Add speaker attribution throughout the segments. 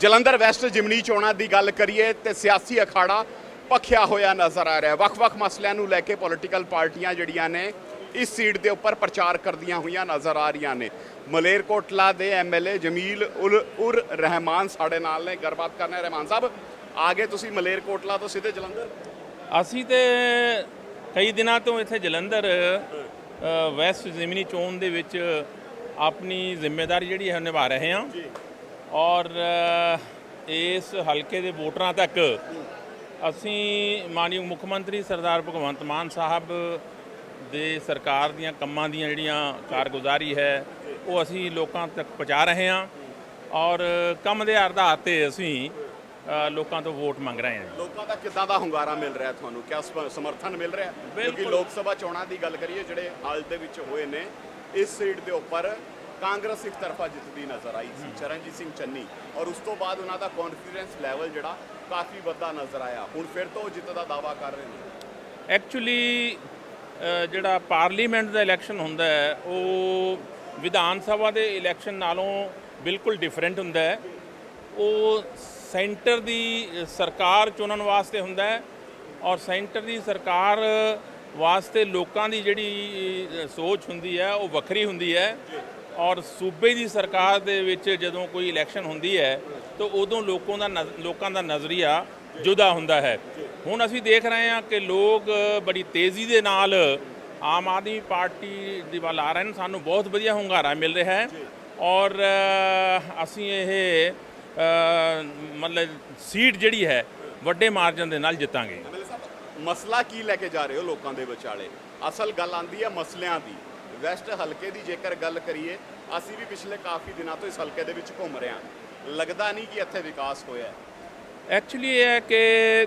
Speaker 1: Jalandhar West ਜਿਮਨੀ ਚੋਣਾਂ ਦੀ ਗੱਲ ਕਰੀਏ ਤੇ ਸਿਆਸੀ ਅਖਾੜਾ ਪੱਖਿਆ ਹੋਇਆ ਨਜ਼ਰ ਆ ਰਿਹਾ ਹੈ। ਵੱਖ-ਵੱਖ ਮਸਲਿਆਂ ਨੂੰ ਲੈ ਕੇ ਪੋਲੀਟੀਕਲ ਪਾਰਟੀਆਂ ਜਿਹੜੀਆਂ ਨੇ ਇਸ ਸੀਟ ਦੇ ਉੱਪਰ ਪ੍ਰਚਾਰ ਕਰਦੀਆਂ ਹੋਈਆਂ ਨਜ਼ਰ ਆ ਰਹੀਆਂ ਨੇ। ਮਲੇਰਕੋਟਲਾ ਦੇ ਐਮਐਲਏ ਜਮੀਲ ਉਲ ਉਰ ਰਹਿਮਾਨ ਸਾਡੇ ਨਾਲ ਨੇ ਗੱਲਬਾਤ ਕਰਨਾ ਹੈ। ਰਹਿਮਾਨ ਸਾਹਿਬ ਆ ਗਏ ਤੁਸੀਂ ਮਲੇਰਕੋਟਲਾ ਤੋਂ ਸਿੱਧੇ ਜਲੰਧਰ?
Speaker 2: ਅਸੀਂ ਤੇ ਕਈ ਦਿਨਾਂ ਤੋਂ ਇੱਥੇ ਜਲੰਧਰ ਵੈਸਟ ਜ਼ਮੀਨੀ ਚੋਣ ਦੇ ਵਿੱਚ ਆਪਣੀ ਜ਼ਿੰਮੇਵਾਰੀ ਜਿਹੜੀ ਹੈ ਨਿਭਾ ਰਹੇ ਹਾਂ। ਔਰ ਇਸ ਹਲਕੇ ਦੇ ਵੋਟਰਾਂ ਤੱਕ ਅਸੀਂ ਮਾਨਯੋਗ ਮੁੱਖ ਮੰਤਰੀ ਸਰਦਾਰ ਭਗਵੰਤ ਮਾਨ ਸਾਹਿਬ ਦੇ ਸਰਕਾਰ ਦੀਆਂ ਕੰਮਾਂ ਦੀਆਂ ਜਿਹੜੀਆਂ ਕਾਰਗੁਜ਼ਾਰੀ ਹੈ ਉਹ ਅਸੀਂ ਲੋਕਾਂ ਤੱਕ ਪਹੁੰਚਾ ਰਹੇ ਹਾਂ ਔਰ ਕੰਮ ਦੇ ਆਧਾਰ ਤੇ ਅਸੀਂ ਲੋਕਾਂ ਤੋਂ ਵੋਟ ਮੰਗ ਰਹੇ ਹਾਂ।
Speaker 1: ਲੋਕਾਂ ਦਾ ਕਿੱਦਾਂ ਦਾ ਹੁੰਗਾਰਾ ਮਿਲ ਰਿਹਾ ਤੁਹਾਨੂੰ? ਕਿਆ ਸਮ- ਸਮਰਥਨ ਮਿਲ ਰਿਹਾ? ਕਿਉਂਕਿ। ਲੋਕ ਸਭਾ ਚੋਣਾਂ ਦੀ ਗੱਲ ਕਰੀਏ ਜਿਹੜੇ ਹਾਲ ਦੇ ਵਿੱਚ ਹੋਏ ਨੇ ਇਸ ਸੀਟ ਦੇ ਉੱਪਰ ਕਾਂਗਰਸ ਇੱਕ ਤਰਫਾ ਜਿੱਤਦੀ ਨਜ਼ਰ ਆਈ ਸੀ, ਚਰਨਜੀਤ ਸਿੰਘ ਚੰਨੀ। ਔਰ ਉਸ ਤੋਂ ਬਾਅਦ ਉਹਨਾਂ ਦਾ ਕੌਨਫੀਡੈਂਸ ਲੈਵਲ ਜਿਹੜਾ ਕਾਫੀ ਵੱਧਾ ਨਜ਼ਰ ਆਇਆ। ਹੁਣ ਫਿਰ ਤੋਂ ਉਹ ਜਿੱਤ ਦਾ ਦਾਵਾ ਕਰ ਰਹੇ ਨੇ।
Speaker 2: ਐਕਚੁਅਲੀ ਜਿਹੜਾ ਪਾਰਲੀਮੈਂਟ ਦਾ ਇਲੈਕਸ਼ਨ ਹੁੰਦਾ ਹੈ, ਉਹ ਵਿਧਾਨ ਸਭਾ ਦੇ ਇਲੈਕਸ਼ਨ ਨਾਲੋਂ ਬਿਲਕੁਲ ਡਿਫਰੈਂਟ ਹੁੰਦਾ ਹੈ। ਉਹ ਸੈਂਟਰ ਦੀ ਸਰਕਾਰ ਚੁਣਨ ਵਾਸਤੇ ਹੁੰਦਾ ਹੈ ਔਰ ਸੈਂਟਰ ਦੀ ਸਰਕਾਰ ਵਾਸਤੇ ਲੋਕਾਂ ਦੀ ਜਿਹੜੀ ਸੋਚ ਹੁੰਦੀ ਹੈ, ਉਹ ਵੱਖਰੀ ਹੁੰਦੀ ਹੈ। ਔਰ ਸੂਬੇ ਦੀ ਸਰਕਾਰ ਦੇ ਵਿੱਚ ਜਦੋਂ ਕੋਈ ਇਲੈਕਸ਼ਨ ਹੁੰਦੀ ਹੈ, ਤਾਂ ਉਦੋਂ ਲੋਕਾਂ ਦਾ ਨਜ਼- ਲੋਕਾਂ ਦਾ ਨਜ਼ਰੀਆ ਜੁਦਾ ਹੁੰਦਾ ਹੈ। ਹੁਣ ਅਸੀਂ ਦੇਖ ਰਹੇ ਹਾਂ ਕਿ ਲੋਕ ਬੜੀ ਤੇਜ਼ੀ ਦੇ ਨਾਲ ਆਮ ਆਦਮੀ ਪਾਰਟੀ ਦੇ ਵੱਲ ਆ ਰਹੇ ਨੇ। ਸਾਨੂੰ ਬਹੁਤ ਵਧੀਆ ਹੁੰਗਾਰਾ ਮਿਲ ਰਿਹਾ ਹੈ ਔਰ ਅਸੀਂ ਇਹ ਮਤਲਬ ਸੀਟ ਜਿਹੜੀ ਹੈ, ਵੱਡੇ ਮਾਰਜਨ ਦੇ ਨਾਲ ਜਿੱਤਾਂਗੇ।
Speaker 1: ਮਸਲਾ ਕੀ ਲੈ ਕੇ ਜਾ ਰਹੇ ਹੋ ਲੋਕਾਂ ਦੇ ਵਿਚਾਲੇ? ਅਸਲ ਗੱਲ ਆਂਦੀ ਹੈ ਮਸਲਿਆਂ ਦੀ। ਵੈਸਟ ਹਲਕੇ ਦੀ ਜੇਕਰ ਗੱਲ ਕਰੀਏ ਅਸੀਂ ਵੀ ਪਿਛਲੇ ਕਾਫੀ ਦਿਨਾਂ ਤੋਂ ਇਸ ਹਲਕੇ ਦੇ ਵਿੱਚ ਘੁੰਮ ਰਹੇ ਹਾਂ। ਲੱਗਦਾ ਨਹੀਂ ਕਿ ਇੱਥੇ ਵਿਕਾਸ ਹੋਇਆ
Speaker 2: ਐਕਚੁਅਲੀ ਇਹ ਹੈ ਕਿ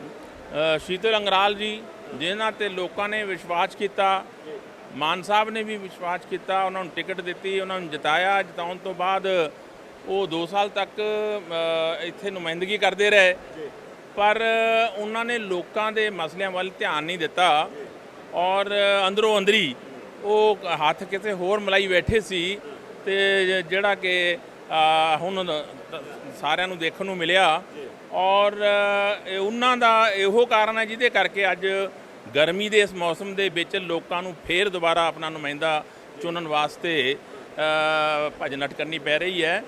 Speaker 2: ਸ਼ੀਤਲ ਅੰਗਰਾਲ ਜੀ ਜਿਨ੍ਹਾਂ ਤੇ ਲੋਕਾਂ ਨੇ ਵਿਸ਼ਵਾਸ ਕੀਤਾ ਮਾਨ ਸਾਹਿਬ ਨੇ ਵੀ ਵਿਸ਼ਵਾਸ ਕੀਤਾ ਉਹਨਾਂ ਨੂੰ ਟਿਕਟ ਦਿੱਤੀ ਉਹਨਾਂ ਨੂੰ ਜਿਤਾਇਆ। ਜਿਤਾਉਣ ਤੋਂ ਬਾਅਦ ਉਹ 2 ਸਾਲ ਤੱਕ ਇੱਥੇ ਨੁਮਾਇੰਦਗੀ ਕਰਦੇ ਰਹੇ। ਪਰ ਉਹਨਾਂ ਨੇ ਲੋਕਾਂ ਦੇ ਮਸਲਿਆਂ ਵੱਲ ਧਿਆਨ ਨਹੀਂ ਦਿੱਤਾ ਔਰ ਅੰਦਰੋਂ ਅੰਦਰੀ ਉਹ ਹੱਥ ਕਿਤੇ ਹੋਰ ਮਲਾਈ ਬੈਠੇ ਸੀ ਤੇ ਜਿਹੜਾ ਕਿ ਹੁਣ ਸਾਰਿਆਂ ਨੂੰ ਦੇਖਣ ਨੂੰ ਮਿਲਿਆ। ਔਰ ਉਹਨਾਂ ਦਾ ਇਹੋ ਕਾਰਨ ਹੈ ਜਿਹਦੇ ਕਰਕੇ ਅੱਜ ਗਰਮੀ ਦੇ ਇਸ ਮੌਸਮ ਦੇ ਵਿੱਚ ਲੋਕਾਂ ਨੂੰ ਫੇਰ ਦੁਬਾਰਾ ਆਪਣਾ ਨੁਮਾਇੰਦਾ ਚੁਣਨ ਵਾਸਤੇ ਅ, ਭੱਜ ਨੱਠ ਕਰਨੀ ਪੈ ਰਹੀ ਹੈ।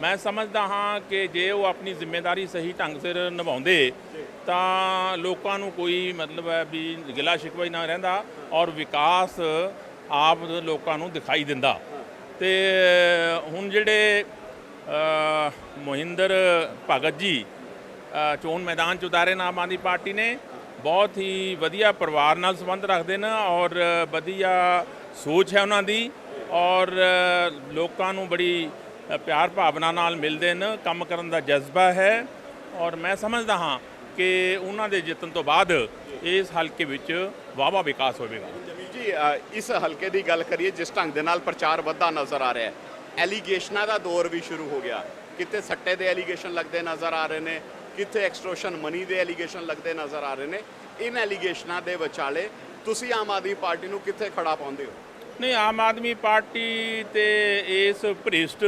Speaker 2: ਮੈਂ ਸਮਝਦਾ ਹਾਂ ਕਿ ਜੇ ਉਹ ਆਪਣੀ ਜ਼ਿੰਮੇਵਾਰੀ ਸਹੀ ਢੰਗ ਸਿਰ ਨਿਭਾਉਂਦੇ ਤਾਂ ਲੋਕਾਂ ਨੂੰ ਕੋਈ ਮਤਲਬ ਹੈ ਵੀ ਗਿਲਾ ਸ਼ਿਕਵਾ ਹੀ ਨਾ ਰਹਿੰਦਾ। ਔਰ ਵਿਕਾਸ ਆਪ ਲੋਕਾਂ ਨੂੰ ਦਿਖਾਈ ਦਿੰਦਾ। ਤੇ ਹੁਣ ਜਿਹੜੇ ਮੋਹਿੰਦਰ ਭਗਤ ਜੀ ਚੋਣ ਮੈਦਾਨ ਚ ਉਤਾਰੇ ਨੇ ਆਮ ਆਦਮੀ ਪਾਰਟੀ ਨੇ। ਬਹੁਤ ਹੀ ਵਧੀਆ ਪਰਿਵਾਰ ਨਾਲ ਸੰਬੰਧ ਰੱਖਦੇ ਨੇ ਔਰ ਵਧੀਆ ਸੋਚ ਹੈ ਉਹਨਾਂ ਦੀ। ਔਰ ਲੋਕਾਂ ਨੂੰ ਬੜੀ ਪਿਆਰ ਭਾਵਨਾ ਨਾਲ ਮਿਲਦੇ ਨੇ, ਕੰਮ ਕਰਨ ਦਾ ਜਜ਼ਬਾ ਹੈ। ਔਰ ਮੈਂ ਸਮਝਦਾ ਹਾਂ ਕਿ ਉਹਨਾਂ ਦੇ ਜਿੱਤਣ ਤੋਂ ਬਾਅਦ ਇਸ ਹਲਕੇ ਵਿੱਚ ਵਾਵਾ ਵਿਕਾਸ ਹੋਵੇਗਾ।
Speaker 1: ਜੀ ਇਸ ਹਲਕੇ ਦੀ ਗੱਲ ਕਰੀਏ, ਜਿਸ ਢੰਗ ਦੇ ਨਾਲ ਪ੍ਰਚਾਰ ਵੱਧਦਾ ਨਜ਼ਰ ਆ ਰਿਹਾ ਹੈ। ਐਲੀਗੇਸ਼ਨਾਂ ਦਾ ਦੌਰ ਵੀ ਸ਼ੁਰੂ ਹੋ ਗਿਆ। ਕਿਤੇ ਸੱਟੇ ਦੇ ਐਲੀਗੇਸ਼ਨ ਲੱਗਦੇ ਨਜ਼ਰ ਆ ਰਹੇ ਨੇ ਕਿਤੇ ਐਕਸਟ੍ਰੋਸ਼ਨ ਮਨੀ ਦੇ ਐਲੀਗੇਸ਼ਨ ਲੱਗਦੇ ਨਜ਼ਰ ਆ ਰਹੇ ਨੇ। ਇਨ ਐਲੀਗੇਸ਼ਨਾਂ ਦੇ ਵਿਚਾਲੇ ਤੁਸੀਂ ਆਮ ਆਦਮੀ ਪਾਰਟੀ ਨੂੰ ਕਿੱਥੇ ਖੜਾ ਪਾਉਂਦੇ ਹੋ?
Speaker 2: ਨਹੀਂ, ਆਮ ਆਦਮੀ ਪਾਰਟੀ ਤੇ ਇਸ ਭ੍ਰਿਸ਼ਟ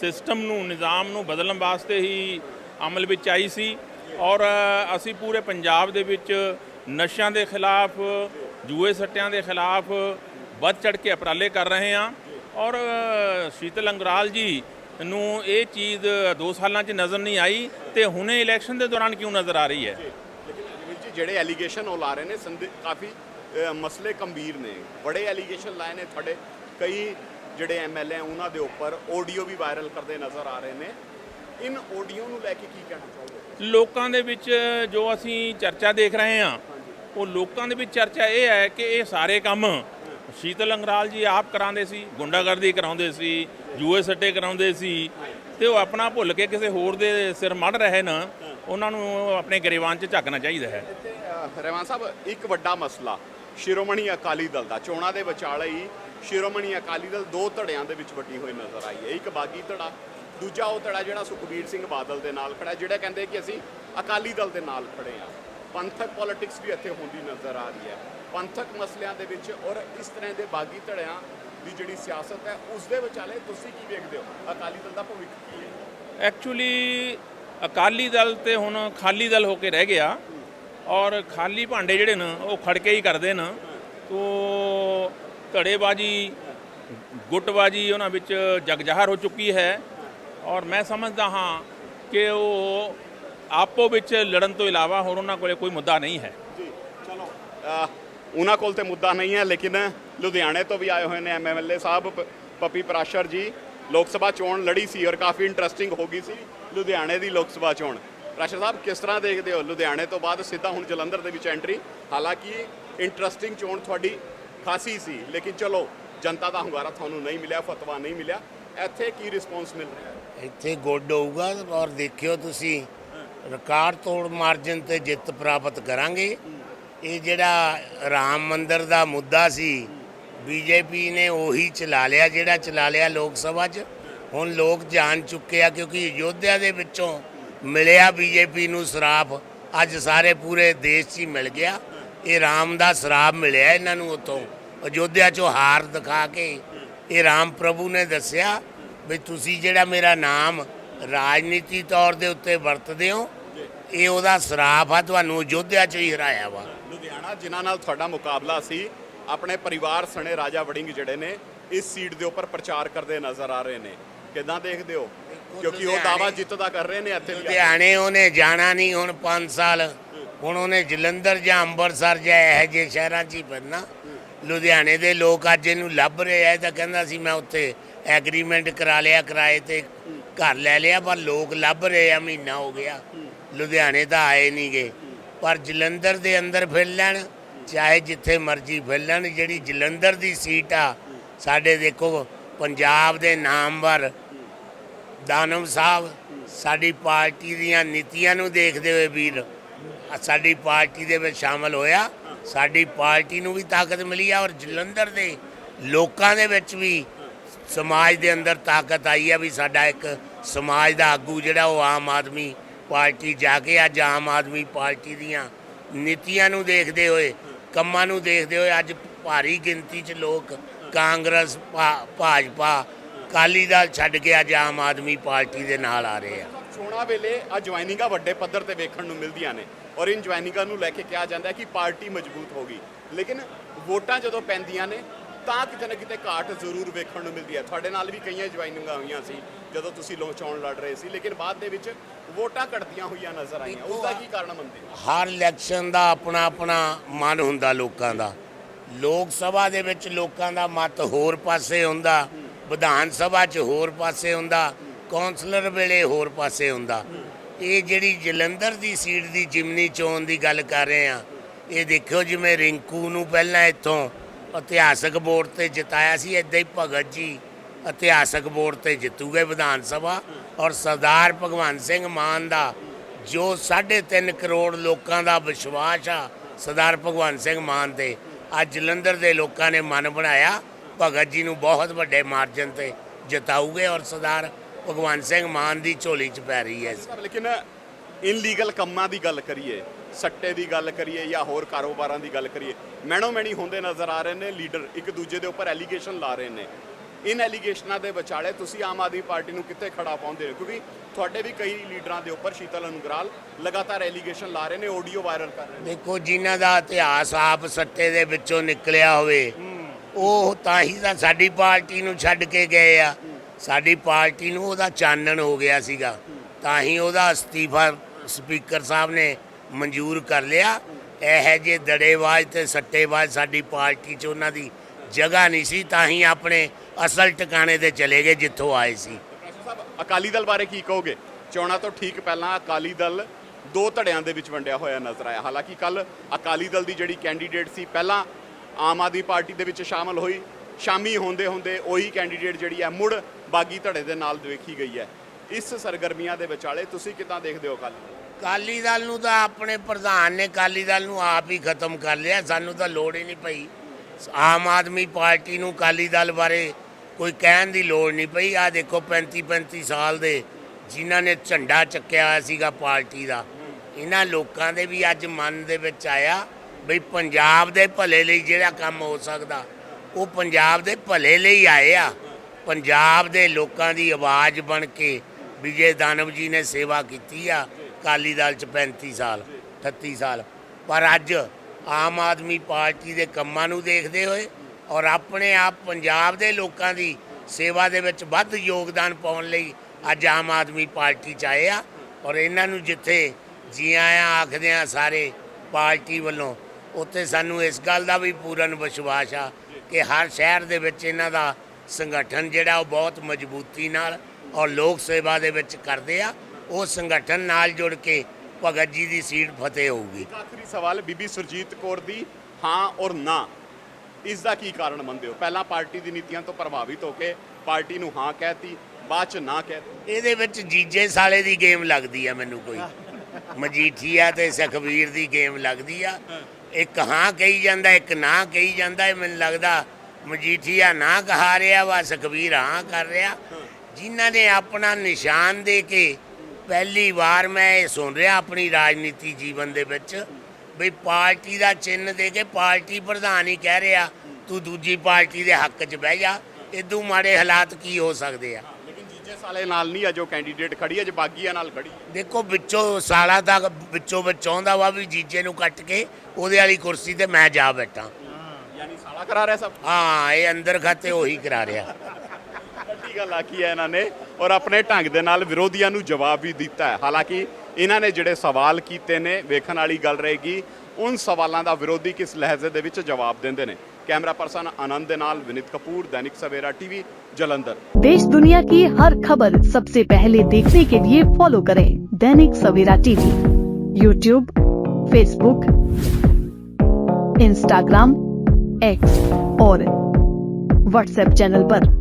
Speaker 2: ਸਿਸਟਮ ਨੂੰ, ਨਿਜ਼ਾਮ ਨੂੰ ਬਦਲਣ ਵਾਸਤੇ ਹੀ ਅਮਲ ਵਿੱਚ ਆਈ ਸੀ। ਔਰ ਅਸੀਂ ਪੂਰੇ ਪੰਜਾਬ ਦੇ ਵਿੱਚ ਨਸ਼ਿਆਂ ਦੇ ਖਿਲਾਫ ਜੂਏ ਸੱਟਿਆਂ ਦੇ ਖਿਲਾਫ ਵੱਧ ਚੜ ਕੇ ਉਪਰਾਲੇ ਕਰ ਰਹੇ ਹਾਂ। ਔਰ ਸ਼ੀਤਲ ਅੰਗਰਾਲ ਜੀ ਨੂੰ ਇਹ ਚੀਜ਼ 2 ਸਾਲਾਂ 'ਚ ਨਜ਼ਰ ਨਹੀਂ ਆਈ ਤੇ ਹੁਣੇ ਇਲੈਕਸ਼ਨ ਦੇ ਦੌਰਾਨ ਕਿਉਂ ਨਜ਼ਰ ਆ ਰਹੀ ਹੈ?
Speaker 1: ਜਿਹੜੇ ਐਲੀਗੇਸ਼ਨ ਉਹ ਲਾ ਰਹੇ ਨੇ ਕਾਫੀ ਮਸਲੇ ਗੰਭੀਰ ਨੇ। ਬੜੇ ਐਲੀਗੇਸ਼ਨ ਲਾਏ ਨੇ ਤੁਹਾਡੇ। ਕਈ ਜਿਹੜੇ ਐਮਐਲਏ ਉਹਨਾਂ ਦੇ ਉੱਪਰ ਆਡੀਓ ਵੀ ਵਾਇਰਲ ਕਰਦੇ ਨਜ਼ਰ ਆ ਰਹੇ ਨੇ। ਇਨ ਆਡੀਓ ਨੂੰ ਲੈ ਕੇ ਕੀ ਕਹਿਣਾ ਚਾਹੋਗੇ?
Speaker 2: ਲੋਕਾਂ ਦੇ ਵਿੱਚ ਜੋ ਅਸੀਂ ਚਰਚਾ ਦੇਖ ਰਹੇ ਹਾਂ ਉਹ ਲੋਕਾਂ ਦੇ ਵਿੱਚ ਚਰਚਾ ਇਹ ਹੈ ਕਿ ਇਹ ਸਾਰੇ ਕੰਮ ਸ਼ੀਤਲ ਅੰਗਰਾਲ ਜੀ ਆਪ ਕਰਾਉਂਦੇ ਸੀ, ਗੁੰਡਾਗਰਦੀ ਕਰਾਉਂਦੇ ਸੀ, ਜੂਏ ਸੱਟੇ ਕਰਾਉਂਦੇ ਸੀ ਤੇ ਉਹ ਆਪਣਾ ਭੁੱਲ ਕੇ ਕਿਸੇ ਹੋਰ ਦੇ ਸਿਰ ਮੜ ਰਹੇ ਨੇ, ਉਹਨਾਂ ਨੂੰ ਆਪਣੇ ਗਰੀਬਾਂ 'ਚ ਝਾਕਣਾ ਚਾਹੀਦਾ ਹੈ।
Speaker 1: ਰਹਿਮਾਨ ਸਾਹਿਬ, ਇੱਕ ਵੱਡਾ ਮਸਲਾ, ਸ਼੍ਰੋਮਣੀ ਅਕਾਲੀ ਦਲ ਦਾ, ਚੋਣਾਂ ਦੇ ਵਿਚਾਲੇ ਹੀ ਸ਼੍ਰੋਮਣੀ ਅਕਾਲੀ ਦਲ ਦੋ ਧੜਿਆਂ ਦੇ ਵਿੱਚ ਵੱਟੀ ਹੋਈ ਨਜ਼ਰ ਆਈ ਹੈ, ਇੱਕ ਬਾਗੀ ਧੜਾ, ਦੂਜਾ ਉਹ ਧੜਾ ਜਿਹੜਾ ਸੁਖਬੀਰ ਸਿੰਘ ਬਾਦਲ ਦੇ ਨਾਲ ਖੜਾ ਜਿਹੜਾ ਕਹਿੰਦੇ ਕਿ ਅਸੀਂ ਅਕਾਲੀ ਦਲ ਦੇ ਨਾਲ ਖੜੇ ਹਾਂ। ਪੰਥਕ ਪੋਲਿਟਿਕਸ ਵੀ ਇੱਥੇ ਹੁੰਦੀ ਨਜ਼ਰ ਆ ਰਹੀ ਹੈ। ਪੰਥਕ ਮਸਲਿਆਂ ਦੇ ਵਿੱਚ ਔਰ ਇਸ ਤਰ੍ਹਾਂ ਦੇ ਬਾਗੀ ਧੜਿਆਂ ਦੀ ਜਿਹੜੀ ਸਿਆਸਤ ਹੈ, ਉਸ ਦੇ ਵਿਚਾਲੇ ਤੁਸੀਂ ਕੀ ਵੇਖਦੇ ਹੋ? ਅਕਾਲੀ ਦਲ ਦਾ ਭਵਿੱਖ ਕੀ ਹੈ?
Speaker 2: ਐਕਚੁਅਲੀ ਅਕਾਲੀ ਦਲ ਤੇ ਹੁਣ ਖਾਲੀ ਦਲ ਹੋ ਕੇ ਰਹਿ ਗਿਆ ਔਰ ਖਾਲੀ ਭਾਂਡੇ ਜਿਹੜੇ ਨੇ, ਉਹ ਖੜਕੇ ਹੀ ਕਰਦੇ ਨੇ। ਤੋ ਧੜੇਬਾਜ਼ੀ, ਗੁੱਟਬਾਜ਼ੀ ਉਹਨਾਂ ਵਿੱਚ ਜਗਜ਼ਾਹਰ ਹੋ ਚੁੱਕੀ ਹੈ ਔਰ ਮੈਂ ਸਮਝਦਾ ਹਾਂ ਕਿ ਉਹ ਆਪੋ ਵਿੱਚ ਲੜਨ ਤੋਂ ਇਲਾਵਾ ਹੋਰ ਉਹਨਾਂ ਕੋਲੇ ਕੋਈ ਮੁੱਦਾ ਨਹੀਂ ਹੈ।
Speaker 1: ਜੀ ਚਲੋ ਉਹਨਾਂ ਕੋਲ ਤੇ ਮੁੱਦਾ ਨਹੀਂ ਹੈ ਲੇਕਿਨ ਲੁਧਿਆਣੇ ਤੋਂ ਵੀ ਆਏ ਹੋਏ ਨੇ ਐਮਐਲਏ ਸਾਹਿਬ ਪ- ਪੱਪੀ ਪ੍ਰਾਸ਼ਰ ਜੀ। ਲੋਕ ਸਭਾ ਚੋਣ ਲੜੀ ਸੀ ਔਰ ਕਾਫੀ ਇੰਟਰਸਟਿੰਗ ਹੋ ਗਈ ਸੀ ਲੁਧਿਆਣੇ ਦੀ ਲੋਕ ਸਭਾ ਚੋਣ। ਪ੍ਰਾਸ਼ਰ ਸਾਹਿਬ ਕਿਸ ਤਰ੍ਹਾਂ ਦੇਖਦੇ ਹੋ? ਲੁਧਿਆਣੇ ਤੋਂ ਬਾਅਦ ਸਿੱਧਾ ਹੁਣ ਜਲੰਧਰ ਦੇ ਵਿੱਚ ਐਂਟਰੀ ਹਾਲਾਂਕਿ ਇੰਟਰਸਟਿੰਗ ਚੋਣ ਤੁਹਾਡੀ ਖਾਸੀ ਸੀ ਲੇਕਿਨ ਚਲੋ ਜਨਤਾ ਦਾ ਹੁੰਗਾਰਾ ਤੁਹਾਨੂੰ ਨਹੀਂ ਮਿਲਿਆ ਫਤਵਾ ਨਹੀਂ ਮਿਲਿਆ। ਇੱਥੇ ਕੀ ਰਿਸਪੌਂਸ ਮਿਲ ਰਿਹਾ? ਹੈ
Speaker 3: ਇੱਥੇ ਗੁੱਡ ਹੋਊਗਾ ਔਰ ਦੇਖਿਓ ਤੁਸੀਂ। ਰਿਕਾਰਡ ਤੋੜ ਮਾਰਜਨ ਤੇ ਜਿੱਤ ਪ੍ਰਾਪਤ ਕਰਾਂਗੇ। ਇਹ ਜਿਹੜਾ ਰਾਮ ਮੰਦਿਰ ਦਾ ਮੁੱਦਾ ਸੀ, ਬੀਜੇਪੀ ਨੇ ਉਹੀ ਚਲਾ ਲਿਆ, ਜਿਹੜਾ ਚਲਾ ਲਿਆ ਲੋਕ ਸਭਾ 'ਚ। ਹੁਣ ਲੋਕ ਜਾਣ ਚੁੱਕੇ ਆ ਕਿਉਂਕਿ ਅਯੋਧਿਆ ਦੇ ਵਿੱਚੋਂ ਮਿਲਿਆ ਬੀਜੇਪੀ ਨੂੰ ਸਰਾਪ। ਅੱਜ ਸਾਰੇ ਪੂਰੇ ਦੇਸ਼ 'ਚ ਹੀ ਮਿਲ ਗਿਆ। ਇਹ ਰਾਮ ਦਾ ਸਰਾਪ ਮਿਲਿਆ ਇਹਨਾਂ ਨੂੰ ਉਤੋਂ ਅਯੋਧਿਆ 'ਚੋਂ ਹਾਰ ਦਿਖਾ ਕੇ ਇਹ ਰਾਮ ਪ੍ਰਭੂ ਨੇ ਦੱਸਿਆ ਵੀ ਤੁਸੀਂ ਜਿਹੜਾ ਮੇਰਾ ਨਾਮ ਰਾਜਨੀਤੀ ਤੌਰ ਦੇ ਉੱਤੇ ਵਰਤਦੇ ਹੋ ਇਹ ਉਹਦਾ ਸਰਾਪ ਆ ਤੁਹਾਨੂੰ ਅਯੋਧਿਆ 'ਚ ਹੀ ਹਰਾਇਆ ਵਾ।
Speaker 1: ਲੁਧਿਆਣਾ ਜਿਨ੍ਹਾਂ ਨਾਲ ਤੁਹਾਡਾ ਮੁਕਾਬਲਾ ਸੀ ਆਪਣੇ ਪਰਿਵਾਰ ਸਣੇ ਰਾਜਾ ਵੜਿੰਗ ਜਿਹੜੇ ਨੇ ਇਸ ਸੀਟ ਦੇ ਉੱਪਰ ਪ੍ਰਚਾਰ ਕਰਦੇ ਨਜ਼ਰ ਆ ਰਹੇ ਨੇ। ਕਿਦਾਂ ਦੇਖਦੇ ਹੋ? ਕਿਉਂਕਿ ਉਹ ਦਾਵਾ
Speaker 3: ਲੁਧਿਆਣੇ-
Speaker 1: ਜਿੱਤ ਦਾ ਕਰ ਰਹੇ ਨੇ ਇੱਥੇ।
Speaker 3: ਲੁਧਿਆਣੇ ਉਹਨੇ ਜਾਣਾ ਨਹੀਂ ਹੁਣ 5 ਸਾਲ। ਹੁਣ ਉਹਨੇ ਜਲੰਧਰ ਜਾਂ ਅੰਮ੍ਰਿਤਸਰ ਜਾਂ ਇਹੋ ਜਿਹੇ ਸ਼ਹਿਰਾਂ 'ਚ ਹੀ ਫਿਰਨਾ ਲੁਧਿਆਣੇ ਦੇ ਲੋਕ ਅੱਜ ਇਹਨੂੰ ਲੱਭ ਰਹੇ ਆ ਤਾਂ ਕਹਿੰਦਾ ਸੀ ਮੈਂ ਉੱਥੇ ਐਗਰੀਮੈਂਟ ਕਰਾ ਲਿਆ ਕਿਰਾਏ ਤੇ ਘਰ ਲੈ ਲਿਆ, ਪਰ ਲੋਕ ਲੱਭ ਰਹੇ ਆ, ਮਹੀਨਾ ਹੋ ਗਿਆ। ਲੁਧਿਆਣੇ ਤਾਂ ਆਏ ਨਹੀਂ ਗਏ ਪਰ ਜਲੰਧਰ ਦੇ ਅੰਦਰ ਫਿਰ ਲੈਣ, ਚਾਹੇ ਜਿੱਥੇ ਮਰਜ਼ੀ ਫਿਰ ਲੈਣ, ਜਿਹੜੀ ਜਲੰਧਰ ਦੀ ਸੀਟ ਆ, ਸਾਡੇ ਦੇਖੋ, ਪੰਜਾਬ ਦੇ ਨਾਮਵਰ ਦਾਨਵ ਸਾਹਿਬ, ਸਾਡੀ ਪਾਰਟੀ ਦੀਆਂ ਨੀਤੀਆਂ ਨੂੰ ਦੇਖਦੇ ਹੋਏ ਵੀਰ, ਸਾਡੀ ਪਾਰਟੀ ਦੇ ਵਿੱਚ ਸ਼ਾਮਲ ਹੋਇਆ। ਸਾਡੀ ਪਾਰਟੀ ਨੂੰ ਵੀ ਤਾਕਤ ਮਿਲੀ ਆ ਔਰ ਜਲੰਧਰ ਦੇ ਲੋਕਾਂ ਦੇ ਵਿੱਚ ਵੀ ਸਮਾਜ ਦੇ ਅੰਦਰ ਤਾਕਤ ਆਈ ਆ ਵੀ ਸਾਡਾ ਇੱਕ ਸਮਾਜ ਦਾ ਆਗੂ ਜਿਹੜਾ ਉਹ ਆਮ ਆਦਮੀ ਪਾਰਟੀ ਜਾ ਕੇ ਅੱਜ ਆਮ ਆਦਮੀ ਪਾਰਟੀ ਦੀਆਂ ਨੀਤੀਆਂ ਨੂੰ ਦੇਖਦੇ ਹੋਏ, ਕੰਮਾਂ ਨੂੰ ਦੇਖਦੇ ਹੋਏ ਅੱਜ ਭਾਰੀ ਗਿਣਤੀ 'ਚ ਲੋਕ ਕਾਂਗਰਸ, ਭਾ- ਭਾਜਪਾ, ਅਕਾਲੀ ਦਲ ਛੱਡ ਕੇ ਅੱਜ ਆਮ ਆਦਮੀ ਪਾਰਟੀ ਦੇ ਨਾਲ ਆ ਰਹੇ ਆ।
Speaker 1: ਚੋਣਾਂ ਵੇਲੇ ਆ ਜੁਆਇਨਿੰਗਾਂ ਵੱਡੇ ਪੱਧਰ ਤੇ ਵੇਖਣ ਨੂੰ ਮਿਲਦੀਆਂ ਨੇ ਔਰ ਇਨ ਜੁਆਇਨਿੰਗਾਂ ਨੂੰ ਲੈ ਕੇ ਕਿਹਾ ਜਾਂਦਾ ਕਿ ਪਾਰਟੀ ਮਜ਼ਬੂਤ ਹੋ ਗਈ। ਲੇਕਿਨ ਵੋਟਾਂ ਜਦੋਂ ਪੈਂਦੀਆਂ ਨੇ ਤਾਂ ਕਿਤੇ ਨਾ ਕਿਤੇ ਘਾਟ ਜ਼ਰੂਰ ਵੇਖਣ ਨੂੰ ਮਿਲਦੀ ਹੈ। ਤੁਹਾਡੇ ਨਾਲ ਵੀ ਕਈਆਂ ਜੁਆਇਨਿੰਗਾਂ ਹੋਈਆਂ ਸੀ ਜਦੋਂ ਤੁਸੀਂ ਲੋ ਚੋਣ ਲੜ ਰਹੇ ਸੀ ਲੇਕਿਨ ਬਾਅਦ ਦੇ ਵਿੱਚ ਵੋਟਾਂ ਘਟਦੀਆਂ ਹੋਈਆਂ ਨਜ਼ਰ ਆਈਆਂ। ਉਸ ਦਾ ਕੀ ਕਾਰਨ ਮੰਨਦੇ ਹੋ?
Speaker 3: ਹਰ ਇਲੈਕਸ਼ਨ ਦਾ ਆਪਣਾ ਆਪਣਾ ਮਨ ਹੁੰਦਾ ਲੋਕਾਂ ਦਾ। ਲੋਕ ਸਭਾ ਦੇ ਵਿੱਚ ਲੋਕਾਂ ਦਾ ਮਤ ਹੋਰ ਪਾਸੇ ਹੁੰਦਾ ਵਿਧਾਨ ਸਭਾ 'ਚ ਹੋਰ ਪਾਸੇ ਹੁੰਦਾ ਕੌਂਸਲਰ ਵੇਲੇ ਹੋਰ ਪਾਸੇ ਹੁੰਦਾ। ਇਹ ਜਿਹੜੀ ਜਲੰਧਰ ਦੀ ਸੀਟ ਦੀ ਜਿਮਨੀ ਚੋਣ ਦੀ ਗੱਲ ਕਰ ਰਹੇ ਆ ਇਹ ਦੇਖਿਓ ਜਿਵੇਂ ਰਿੰਕੂ ਨੂੰ ਪਹਿਲਾਂ ਇੱਥੋਂ ਇਤਿਹਾਸਕ ਵੋਟ ਤੇ ਜਿਤਾਇਆ ਸੀ ਇਦਾਂ ਹੀ ਭਗਤ ਜੀ ਇਤਿਹਾਸਕ ਵੋਟ ਤੇ ਜਿੱਤੂਗੇ ਵਿਧਾਨ ਸਭਾ। ਔਰ ਸਰਦਾਰ ਭਗਵੰਤ ਸਿੰਘ ਮਾਨ ਦਾ ਜੋ 3.5 ਕਰੋੜ ਲੋਕਾਂ ਦਾ ਵਿਸ਼ਵਾਸ ਆ ਸਰਦਾਰ ਭਗਵੰਤ ਸਿੰਘ ਮਾਨ ਤੇ, ਅੱਜ ਜਲੰਧਰ ਦੇ ਲੋਕਾਂ ਨੇ ਮਨ ਬਣਾਇਆ, ਭਗਤ ਜੀ ਨੂੰ ਬਹੁਤ ਵੱਡੇ ਮਾਰਜਨ ਤੇ ਜਿਤਾਊਗੇ ਔਰ ਸਰਦਾਰ ਭਗਵੰਤ ਸਿੰਘ ਮਾਨ ਦੀ ਝੋਲੀ 'ਚ ਪੈ ਰਹੀ ਹੈ।
Speaker 1: ਲੇਕਿਨ ਇਨਲੀਗਲ ਕੰਮਾਂ ਦੀ ਗੱਲ ਕਰੀਏ ਸੱਟੇ ਦੀ ਗੱਲ ਕਰੀਏ ਜਾਂ ਹੋਰ ਕਾਰੋਬਾਰਾਂ ਦੀ ਗੱਲ ਕਰੀਏ ਮੈਣੋ ਮੈਣੀ ਹੁੰਦੇ ਨਜ਼ਰ ਆ ਰਹੇ ਨੇ ਲੀਡਰ ਇੱਕ ਦੂਜੇ ਦੇ ਉੱਪਰ ਐਲੀਗੇਸ਼ਨ ਲਾ ਰਹੇ ਨੇ। ਇਨ ਐਲੀਗੇਸ਼ਨਾਂ ਦੇ ਵਿਚਾਲੇ ਤੁਸੀਂ ਆਮ ਆਦਮੀ ਪਾਰਟੀ ਨੂੰ ਕਿੱਥੇ ਖੜਾ ਪਾਉਂਦੇ ਹੋ? ਕਿਉਂਕਿ ਤੁਹਾਡੇ ਵੀ ਕਈ ਲੀਡਰਾਂ ਦੇ ਉੱਪਰ ਸ਼ੀਤਲ ਅਨੁਗਰਾਲ ਲਗਾਤਾਰ ਐਲੀਗੇਸ਼ਨ ਲਾ ਰਹੇ ਨੇ ਆਡੀਓ ਵਾਇਰਲ ਕਰ ਰਹੇ ਨੇ।
Speaker 3: ਦੇਖੋ ਜਿਨ੍ਹਾਂ ਦਾ ਇਤਿਹਾਸ ਆਪ ਸੱਟੇ ਦੇ ਵਿੱਚੋਂ ਨਿਕਲਿਆ ਹੋਵੇ ਉਹ ਤਾਂ ਹੀ ਤਾਂ ਸਾਡੀ ਪਾਰਟੀ ਨੂੰ ਛੱਡ ਕੇ ਗਏ ਆ। ਸਾਡੀ ਪਾਰਟੀ ਨੂੰ ਉਹਦਾ ਚਾਨਣ ਹੋ ਗਿਆ ਸੀਗਾ। ਤਾਂ ਹੀ ਉਹਦਾ ਅਸਤੀਫਾ ਸਪੀਕਰ ਸਾਹਿਬ ਨੇ ਮਨਜ਼ੂਰ ਕਰ ਲਿਆ। ਇਹ ਜੇ ਦੜੇਵਾਜ ਤੇ ਸੱਟੇਵਾਜ ਸਾਡੀ ਪਾਰਟੀ 'ਚ ਉਹਨਾਂ ਦੀ ਜਗ੍ਹਾ ਨਹੀਂ ਸੀ, ਤਾਂ ਹੀ ਆਪਣੇ ਅਸਲ ਟਿਕਾਣੇ ਤੇ ਚਲੇ ਗਏ ਜਿੱਥੋਂ ਆਏ ਸੀ।
Speaker 1: ਸਾਹਿਬ, ਅਕਾਲੀ ਦਲ ਬਾਰੇ ਕੀ ਕਹੋਗੇ? ਚੋਣਾਂ ਤੋਂ ਠੀਕ ਪਹਿਲਾਂ ਅਕਾਲੀ ਦਲ ਦੋ ਧੜਿਆਂ ਦੇ ਵਿੱਚ ਵੰਡਿਆ ਹੋਇਆ ਨਜ਼ਰ ਆਇਆ। ਹਾਲਾਂਕਿ ਕੱਲ ਅਕਾਲੀ ਦਲ ਦੀ ਜਿਹੜੀ ਕੈਂਡੀਡੇਟ ਸੀ, ਪਹਿਲਾਂ ਆਮ ਆਦਮੀ ਪਾਰਟੀ ਦੇ ਵਿੱਚ ਸ਼ਾਮਲ ਹੋਈ। ਸ਼ਾਮੀ ਹੁੰਦੇ ਹੁੰਦੇ ਉਹੀ ਕੈਂਡੀਡੇਟ ਜਿਹੜੀ ਹੈ, ਮੁੜ ਬਾਗੀ ਧੜੇ ਦੇ ਨਾਲ ਦੇਖੀ ਗਈ ਹੈ। ਇਸ ਸਰਗਰਮੀਆਂ ਦੇ ਵਿਚਾਲੇ ਤੁਸੀਂ ਕਿਦਾਂ ਦੇਖਦੇ ਹੋ ਅਕਾਲੀ ਦਲ
Speaker 3: ਅਕਾਲੀ ਦਲ ਨੂੰ ਤਾਂ ਆਪਣੇ ਪ੍ਰਧਾਨ ਨੇ ਅਕਾਲੀ ਦਲ ਨੂੰ ਆਪ ਹੀ ਖਤਮ ਕਰ ਲਿਆ। ਸਾਨੂੰ ਤਾਂ ਲੋੜ ਹੀ ਨਹੀਂ ਪਈ। ਆਮ ਆਦਮੀ ਪਾਰਟੀ ਨੂੰ ਅਕਾਲੀ ਦਲ ਬਾਰੇ ਕੋਈ ਕਹਿਣ ਦੀ ਲੋੜ ਨਹੀਂ ਪਈ। ਆ ਦੇਖੋ 35 35 ਸਾਲ ਦੇ ਜਿਨ੍ਹਾਂ ਨੇ ਝੰਡਾ ਚੱਕਿਆ ਹੋਇਆ ਸੀਗਾ ਪਾਰਟੀ ਦਾ, ਇਹਨਾਂ ਲੋਕਾਂ ਦੇ ਵੀ ਅੱਜ ਮਨ ਦੇ ਵਿੱਚ ਆਇਆ ਬਈ ਪੰਜਾਬ ਦੇ ਭਲੇ ਲਈ ਜਿਹੜਾ ਕੰਮ ਹੋ ਸਕਦਾ, ਉਹ ਪੰਜਾਬ ਦੇ ਭਲੇ ਲਈ ਆਏ ਆ। ਪੰਜਾਬ ਦੇ ਲੋਕਾਂ ਦੀ ਆਵਾਜ਼ ਬਣ ਕੇ ਵਿਜੇ ਦਾਨਵ ਜੀ ਨੇ ਸੇਵਾ ਕੀਤੀ ਆ। ਅਕਾਲੀ ਦਲ ਚ 35 ਸਾਲ 38 ਸਾਲ। ਪਰ ਅੱਜ ਆਮ ਆਦਮੀ ਪਾਰਟੀ ਦੇ ਕੰਮਾਂ ਨੂੰ ਦੇਖਦੇ ਹੋਏ ਔਰ ਆਪਣੇ ਆਪ ਪੰਜਾਬ ਦੇ ਲੋਕਾਂ ਦੀ ਸੇਵਾ ਦੇ ਵਿੱਚ ਵੱਧ ਯੋਗਦਾਨ ਪਾਉਣ ਲਈ ਅੱਜ ਆਮ ਆਦਮੀ ਪਾਰਟੀ ਚ ਆਏ ਆ ਔਰ ਇਹਨਾਂ ਨੂੰ ਜਿੱਥੇ ਜੀ ਆਇਆਂ ਆਖਦੇ ਆ ਸਾਰੇ ਪਾਰਟੀ ਵੱਲੋਂ, ਉੱਥੇ ਸਾਨੂੰ ਇਸ ਗੱਲ ਦਾ ਵੀ ਪੂਰਨ ਵਿਸ਼ਵਾਸ ਆ ਕਿ ਹਰ ਸ਼ਹਿਰ ਦੇ ਵਿੱਚ ਇਹਨਾਂ ਦਾ ਸੰਗਠਨ ਜਿਹੜਾ ਉਹ ਬਹੁਤ ਮਜ਼ਬੂਤੀ ਨਾਲ ਔਰ ਲੋਕ ਸੇਵਾ ਦੇ ਵਿੱਚ ਕਰਦੇ ਆ। ਉਹ ਸੰਗਠਨ ਨਾਲ ਜੁੜ ਕੇ ਭਗਤ ਜੀ ਦੀ ਸੀਟ ਫਤਿਹ ਹੋਊਗੀ।
Speaker 1: ਇੱਕ ਆਖਰੀ ਸਵਾਲ ਬੀਬੀ ਸੁਰਜੀਤ ਕੌਰ ਦੀ ਹਾਂ ਔਰ ਨਾ। ਇਸ ਦਾ ਕੀ ਕਾਰਨ ਮੰਨਦੇ ਹੋ? ਪਹਿਲਾਂ ਪਾਰਟੀ ਦੀ ਨੀਤੀਆਂ ਤੋਂ ਪ੍ਰਭਾਵਿਤ ਹੋ ਕੇ ਪਾਰਟੀ ਨੂੰ ਹਾਂ ਕਹਿਤੀ ਬਾਅਦ ਚ ਨਾ ਕਹਿਤੀ।
Speaker 3: ਇਹਦੇ ਵਿੱਚ ਜੀਜੇ ਸਾਲੇ ਦੀ ਗੇਮ ਲੱਗਦੀ ਆ ਮੈਨੂੰ ਕੋਈ। ਮਜੀਠੀਆ ਤੇ ਸੁਖਬੀਰ ਦੀ ਗੇਮ ਲੱਗਦੀ ਆ। ਇੱਕ ਹਾਂ ਕਹੀ ਜਾਂਦਾ ਇੱਕ ਨਾ ਕਹੀ ਜਾਂਦਾ ਇਹ ਮੈਨੂੰ ਲੱਗਦਾ ਮਜੀਠੀਆ ਨਾ ਕਹਾ ਰਿਹਾ ਵਾ ਸੁਖਬੀਰ ਹਾਂ ਕਰ ਰਿਹਾ। ਜਿਨ੍ਹਾਂ ਨੇ ਆਪਣਾ ਨਿਸ਼ਾਨ ਦੇ ਕੇ ਪਹਿਲੀ ਵਾਰ ਮੈਂ ਇਹ ਸੁਣ ਰਿਹਾ ਆਪਣੀ ਰਾਜਨੀਤੀ ਜੀਵਨ ਦੇ ਵਿੱਚ ਵੀ ਪਾਰਟੀ ਦਾ ਚਿੰਨ੍ਹ ਦੇ ਕੇ ਪਾਰਟੀ ਪ੍ਰਧਾਨ ਹੀ ਕਹਿ ਰਿਹਾ ਤੂੰ ਦੂਜੀ ਪਾਰਟੀ ਦੇ ਹੱਕ 'ਚ ਬਹਿ ਜਾ ਇਦੋਂ ਮਾੜੇ ਹਾਲਾਤ ਕੀ ਹੋ ਸਕਦੇ ਆ?
Speaker 1: ਲੇਕਿਨ ਜੀਜੇ ਸਾਲੇ ਨਾਲ ਨਹੀਂ ਆ ਜੋ ਕੈਂਡੀਡੇਟ ਖੜੀ ਹੈ ਜੇ ਬਾਗੀਆਂ ਨਾਲ ਖੜੀ।
Speaker 3: ਦੇਖੋ ਵਿੱਚੋਂ ਸਾਲਾ ਤੱਕ ਵਿੱਚੋਂ ਆਉਂਦਾ ਵਾ ਵੀ ਜੀਜੇ ਨੂੰ ਕੱਟ ਕੇ ਉਹਦੇ ਵਾਲੀ ਕੁਰਸੀ ਤੇ ਮੈਂ ਜਾ ਬੈਠਾ।
Speaker 1: ਯਾਨੀ ਸਾਲਾ ਕਰਾ ਰਿਹਾ ਸਭ।
Speaker 3: ਹਾਂ ਇਹ ਅੰਦਰ ਖਾਤੇ ਉਹੀ ਕਰਾ ਰਿਹਾ।
Speaker 1: ਵੱਡੀ ਗੱਲ ਆਖੀ ਹੈ ਇਹਨਾਂ ਨੇ। ਔਰ ਆਪਣੇ ਢੰਗ ਦੇ ਨਾਲ ਵਿਰੋਧੀਆਂ ਨੂੰ ਜਵਾਬ ਵੀ ਦਿੱਤਾ ਹੈ ਹਾਲਾਂਕਿ ਇਹਨਾਂ ਨੇ ਜਿਹੜੇ ਸਵਾਲ ਕੀਤੇ ਨੇ ਵੇਖਣ ਵਾਲੀ ਗੱਲ ਰਹੇਗੀ ਉਨ ਸਵਾਲਾਂ ਦਾ ਵਿਰੋਧੀ ਕਿਸ ਲਹਿਜੇ ਦੇ ਵਿੱਚ ਜਵਾਬ ਦਿੰਦੇ ਨੇ ਕੈਮਰਾ ਪਰਸਨ ਆਨੰਦ ਦੇ ਨਾਲ ਵਿਨਿਤ ਕਪੂਰ ਦੈਨਿਕ ਸਵੇਰਾ ਟੀਵੀ ਜਲੰਧਰ
Speaker 4: देश दुनिया की हर खबर सबसे पहले देखने के लिए फॉलो करें Dainik Savera TV YouTube Facebook Instagram X और व्हाट्सएप चैनल पर।